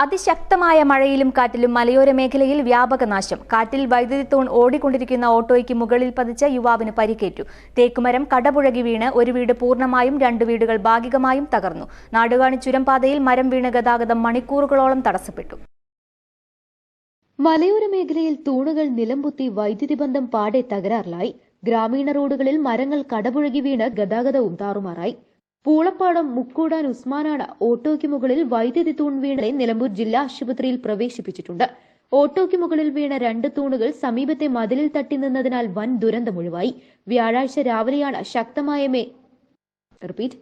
അതിശക്തമായ മഴയിലും കാറ്റിലും മലയോര മേഖലയിൽ വ്യാപക നാശം. കാറ്റിൽ വൈദ്യുതി തൂൺ ഓടിക്കൊണ്ടിരിക്കുന്ന ഓട്ടോയ്ക്ക് മുകളിൽ പതിച്ച യുവാവിന് പരിക്കേറ്റു. തേക്കുമരം കടപുഴകി വീണ് ഒരു വീട് പൂർണമായും രണ്ട് വീടുകൾ ഭാഗികമായും തകർന്നു. നാടുകാണി ചുരം പാതയിൽ മരം വീണ് ഗതാഗതം മണിക്കൂറുകളോളം തടസ്സപ്പെട്ടു. മലയോര മേഖലയിൽ തൂണുകൾ നിലംപൊത്തി വൈദ്യുതി ബന്ധം പാടെ തകരാറിലായി. ഗ്രാമീണ റോഡുകളിൽ മരങ്ങൾ കടപുഴകി വീണ് ഗതാഗതവും താറുമാറായി. പൂളപ്പാടം മുക്കൂടാൻ ഉസ്മാനാണ് ഓട്ടോയ്ക്ക് മുകളിൽ വൈദ്യുതി തൂൺ വീണെ നിലമ്പൂർ ജില്ലാ ആശുപത്രിയിൽ പ്രവേശിപ്പിച്ചിട്ടുണ്ട്. ഓട്ടോയ്ക്ക് മുകളിൽ വീണ രണ്ട് തൂണുകൾ സമീപത്തെ മതിലിൽ തട്ടി നിന്നതിനാൽ വൻ ദുരന്തമൊഴിവായി വ്യാഴാഴ്ച രാവിലെയാണ് ശക്തമായ റിപ്പീറ്റ്.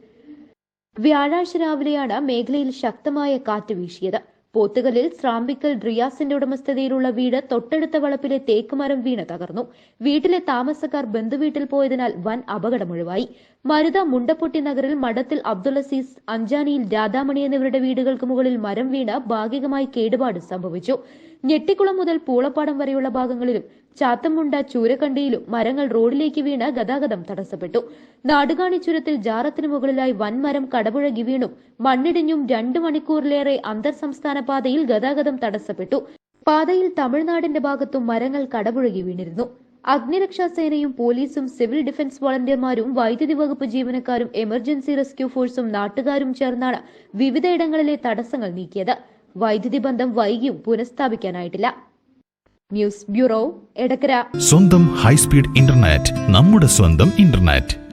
വ്യാഴാഴ്ച രാവിലെയാണ് മേഖലയിൽ ശക്തമായ കാറ്റ് വീശിയത്. പോത്തുകലിൽ സ്രാമ്പിക്കൽ റിയാസിന്റെ ഉടമസ്ഥതയിലുള്ള വീട് തൊട്ടടുത്ത വളപ്പിലെ തേക്കുമരം വീണ് തകർന്നു. വീട്ടിലെ താമസക്കാർ ബന്ധുവീട്ടിൽ പോയതിനാൽ വൻ അപകടമൊഴിവായി. മരുത മുണ്ടപ്പൊട്ടി നഗറിൽ മഠത്തിൽ അബ്ദുൾ അസീസ് അഞ്ചാനിയിൽ രാധാമണി എന്നിവരുടെ വീടുകൾക്ക് മുകളിൽ മരം വീണ് ഭാഗികമായി കേടുപാട് സംഭവിച്ചു. ഞെട്ടിക്കുളം മുതൽ പൂളപ്പാടം വരെയുള്ള ഭാഗങ്ങളിലും ചാത്തമുണ്ട ചൂരക്കണ്ടിയിലും മരങ്ങൾ റോഡിലേക്ക് വീണ് ഗതാഗതം തടസ്സപ്പെട്ടു. നാടുകാണി ചുരത്തിൽ ജാറത്തിന് മുകളിലായി വൻമരം കടപുഴകി വീണും. മണ്ണിടിഞ്ഞും രണ്ടു മണിക്കൂറിലേറെ അന്തർ സംസ്ഥാന പാതയിൽ ഗതാഗതം തടസ്സപ്പെട്ടു. പാതയിൽ തമിഴ്നാടിന്റെ ഭാഗത്തും മരങ്ങൾ കടപുഴകി വീണിരുന്നു. അഗ്നിരക്ഷാ സേനയും പോലീസും സിവിൽ ഡിഫൻസ് വോളണ്ടിയർമാരും വൈദ്യുതി വകുപ്പ് ജീവനക്കാരും എമർജൻസി റെസ്ക്യൂ ഫോഴ്സും നാട്ടുകാരും ചേർന്നാണ് വിവിധയിടങ്ങളിലെ തടസ്സങ്ങൾ നീക്കിയത്. വൈദ്യുതി ബന്ധം വൈകിയും പുനഃസ്ഥാപിക്കാനായിട്ടില്ല. News bureau Edakkara. സ്വന്തം ഹൈസ്പീഡ് ഇന്റർനെറ്റ് നമ്മുടെ സ്വന്തം ഇന്റർനെറ്റ്.